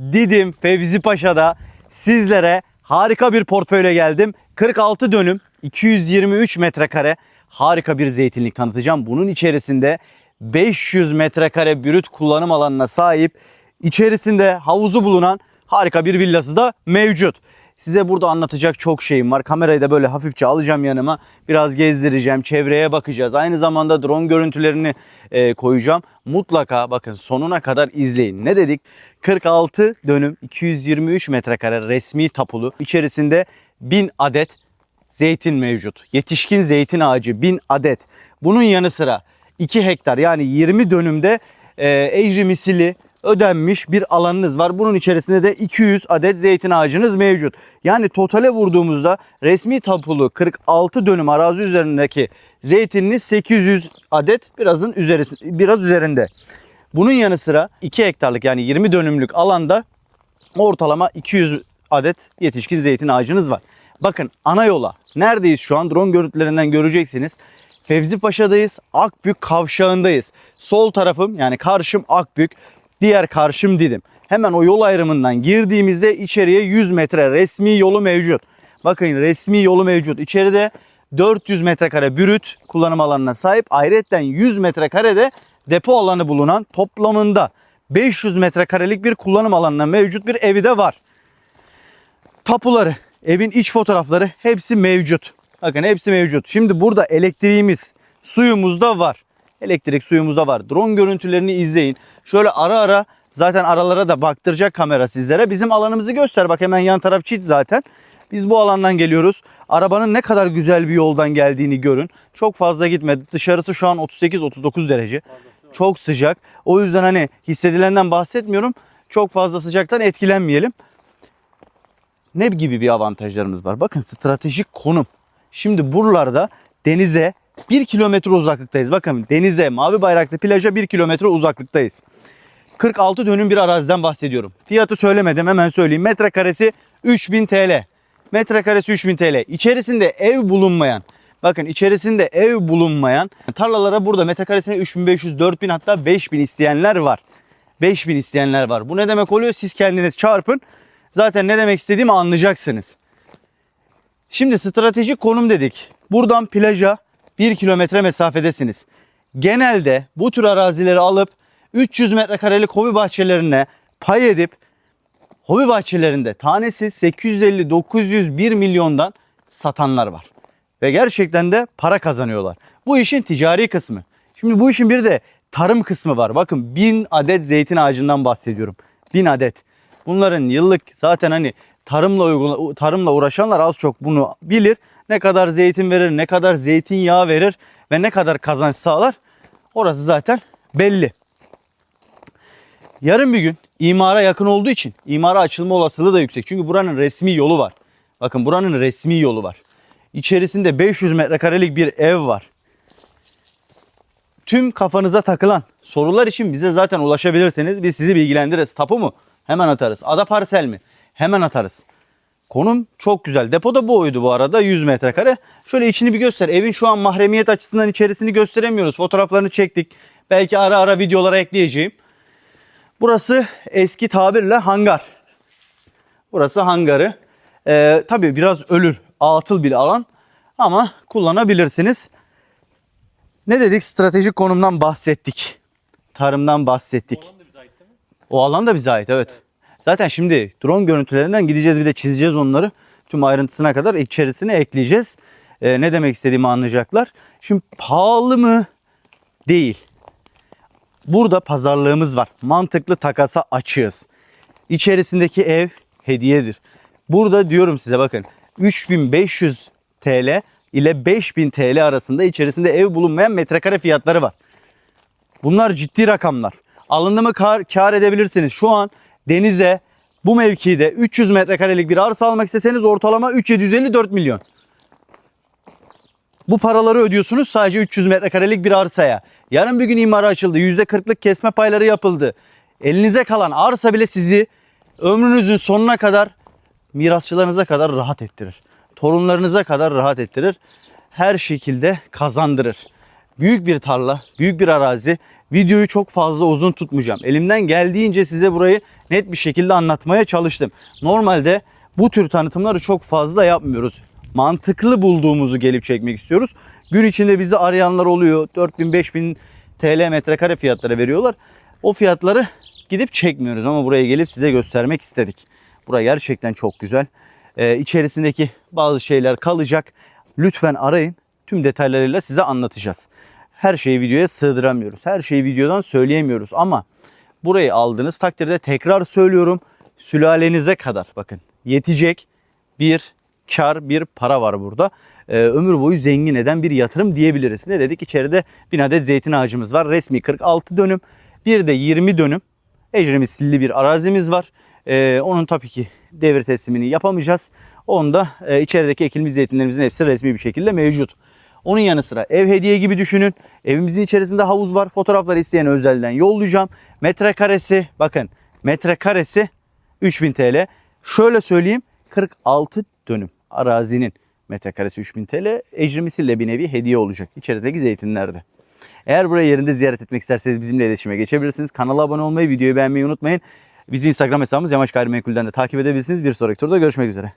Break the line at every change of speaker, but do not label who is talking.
Didim Fevzi Paşa'da sizlere harika bir portföyle geldim. 46 dönüm 223 metrekare harika bir zeytinlik tanıtacağım. Bunun içerisinde 500 metrekare brüt kullanım alanına sahip içerisinde havuzu bulunan harika bir villası da mevcut. Size burada anlatacak çok şeyim var. Kamerayı da böyle hafifçe alacağım yanıma. Biraz gezdireceğim. Çevreye bakacağız. Aynı zamanda drone görüntülerini e, koyacağım. Mutlaka bakın sonuna kadar izleyin. Ne dedik? 46 dönüm 223 metrekare resmi tapulu. İçerisinde 1000 adet zeytin mevcut. Yetişkin zeytin ağacı 1000 adet. Bunun yanı sıra 2 hektar yani 20 dönümde e, ecri misili ödenmiş bir alanınız var. Bunun içerisinde de 200 adet zeytin ağacınız mevcut. Yani totale vurduğumuzda resmi tapulu 46 dönüm arazi üzerindeki zeytininiz 800 adet birazın üzerisi, biraz üzerinde. Bunun yanı sıra 2 hektarlık yani 20 dönümlük alanda ortalama 200 adet yetişkin zeytin ağacınız var. Bakın ana yola neredeyiz şu an drone görüntülerinden göreceksiniz. Fevzi Paşa'dayız. Akbük kavşağındayız. Sol tarafım yani karşım Akbük. Diğer karşım Didim. Hemen o yol ayrımından girdiğimizde içeriye 100 metre resmi yolu mevcut. Bakın resmi yolu mevcut. İçeride 400 metrekare bürüt kullanım alanına sahip. Ayrıca 100 metrekarede depo alanı bulunan toplamında 500 metrekarelik bir kullanım alanına mevcut bir evi de var. Tapuları, evin iç fotoğrafları hepsi mevcut. Bakın hepsi mevcut. Şimdi burada elektriğimiz, suyumuz da var. Elektrik suyumuz da var. Drone görüntülerini izleyin. Şöyle ara ara zaten aralara da baktıracak kamera sizlere. Bizim alanımızı göster. Bak hemen yan taraf çit zaten. Biz bu alandan geliyoruz. Arabanın ne kadar güzel bir yoldan geldiğini görün. Çok fazla gitmedi. Dışarısı şu an 38-39 derece. Çok sıcak. O yüzden hani hissedilenden bahsetmiyorum. Çok fazla sıcaktan etkilenmeyelim. Ne gibi bir avantajlarımız var? Bakın stratejik konum. Şimdi buralarda denize 1 kilometre uzaklıktayız. Bakın denize, mavi bayraklı plaja 1 kilometre uzaklıktayız. 46 dönüm bir araziden bahsediyorum. Fiyatı söylemedim hemen söyleyeyim. Metrekaresi 3000 TL. Metrekaresi 3000 TL. İçerisinde ev bulunmayan, bakın içerisinde ev bulunmayan tarlalara burada metrekaresine 3500, 4000 hatta 5000 isteyenler var. 5000 isteyenler var. Bu ne demek oluyor? Siz kendiniz çarpın. Zaten ne demek istediğimi anlayacaksınız. Şimdi stratejik konum dedik. Buradan plaja 1 kilometre mesafedesiniz. Genelde bu tür arazileri alıp 300 metrekarelik hobi bahçelerine pay edip hobi bahçelerinde tanesi 850 900 1 milyondan satanlar var. Ve gerçekten de para kazanıyorlar. Bu işin ticari kısmı. Şimdi bu işin bir de tarım kısmı var. Bakın 1000 adet zeytin ağacından bahsediyorum. 1000 adet. Bunların yıllık zaten hani tarımla uygula, tarımla uğraşanlar az çok bunu bilir. Ne kadar zeytin verir, ne kadar zeytinyağı verir ve ne kadar kazanç sağlar. Orası zaten belli. Yarın bir gün imara yakın olduğu için imara açılma olasılığı da yüksek. Çünkü buranın resmi yolu var. Bakın buranın resmi yolu var. İçerisinde 500 metrekarelik bir ev var. Tüm kafanıza takılan sorular için bize zaten ulaşabilirseniz biz sizi bilgilendiririz. Tapu mu? Hemen atarız. Ada parsel mi? Hemen atarız. Konum çok güzel. Depoda bu oydu bu arada 100 metrekare. Şöyle içini bir göster. Evin şu an mahremiyet açısından içerisini gösteremiyoruz. Fotoğraflarını çektik. Belki ara ara videolara ekleyeceğim. Burası eski tabirle hangar. Burası hangarı. Ee, tabii biraz ölür, atıl bir alan ama kullanabilirsiniz. Ne dedik? Stratejik konumdan bahsettik. Tarımdan bahsettik. O alan da bize ait evet. Zaten şimdi drone görüntülerinden gideceğiz bir de çizeceğiz onları. Tüm ayrıntısına kadar içerisine ekleyeceğiz. Ee, ne demek istediğimi anlayacaklar. Şimdi pahalı mı? Değil. Burada pazarlığımız var. Mantıklı takasa açığız. İçerisindeki ev hediyedir. Burada diyorum size bakın 3500 TL ile 5000 TL arasında içerisinde ev bulunmayan metrekare fiyatları var. Bunlar ciddi rakamlar. Alındı mı kar, kar edebilirsiniz. Şu an denize bu mevkide 300 metrekarelik bir arsa almak isteseniz ortalama 3754 milyon. Bu paraları ödüyorsunuz sadece 300 metrekarelik bir arsaya. Yarın bir gün imara açıldı. %40'lık kesme payları yapıldı. Elinize kalan arsa bile sizi ömrünüzün sonuna kadar mirasçılarınıza kadar rahat ettirir. Torunlarınıza kadar rahat ettirir. Her şekilde kazandırır. Büyük bir tarla, büyük bir arazi Videoyu çok fazla uzun tutmayacağım. Elimden geldiğince size burayı net bir şekilde anlatmaya çalıştım. Normalde bu tür tanıtımları çok fazla yapmıyoruz. Mantıklı bulduğumuzu gelip çekmek istiyoruz. Gün içinde bizi arayanlar oluyor. 4000-5000 TL metrekare fiyatlara veriyorlar. O fiyatları gidip çekmiyoruz ama buraya gelip size göstermek istedik. Bura gerçekten çok güzel. Ee, içerisindeki bazı şeyler kalacak. Lütfen arayın. Tüm detaylarıyla size anlatacağız. Her şeyi videoya sığdıramıyoruz. Her şeyi videodan söyleyemiyoruz ama burayı aldığınız takdirde tekrar söylüyorum sülalenize kadar bakın yetecek bir kar bir para var burada. Ee, ömür boyu zengin eden bir yatırım diyebiliriz. Ne dedik? İçeride bin adet zeytin ağacımız var. Resmi 46 dönüm. Bir de 20 dönüm ecremisli bir arazimiz var. Ee, onun tabii ki devir teslimini yapamayacağız. Onda e, içerideki ekilmiş zeytinlerimizin hepsi resmi bir şekilde mevcut. Onun yanı sıra ev hediye gibi düşünün. Evimizin içerisinde havuz var. Fotoğrafları isteyen özelden yollayacağım. Metrekaresi bakın metrekaresi 3000 TL. Şöyle söyleyeyim 46 dönüm arazinin metrekaresi 3000 TL. Ecrimisiyle bir nevi hediye olacak içerideki zeytinlerde. Eğer burayı yerinde ziyaret etmek isterseniz bizimle iletişime geçebilirsiniz. Kanala abone olmayı, videoyu beğenmeyi unutmayın. Bizi Instagram hesabımız Yamaç Gayrimenkul'den de takip edebilirsiniz. Bir sonraki turda görüşmek üzere.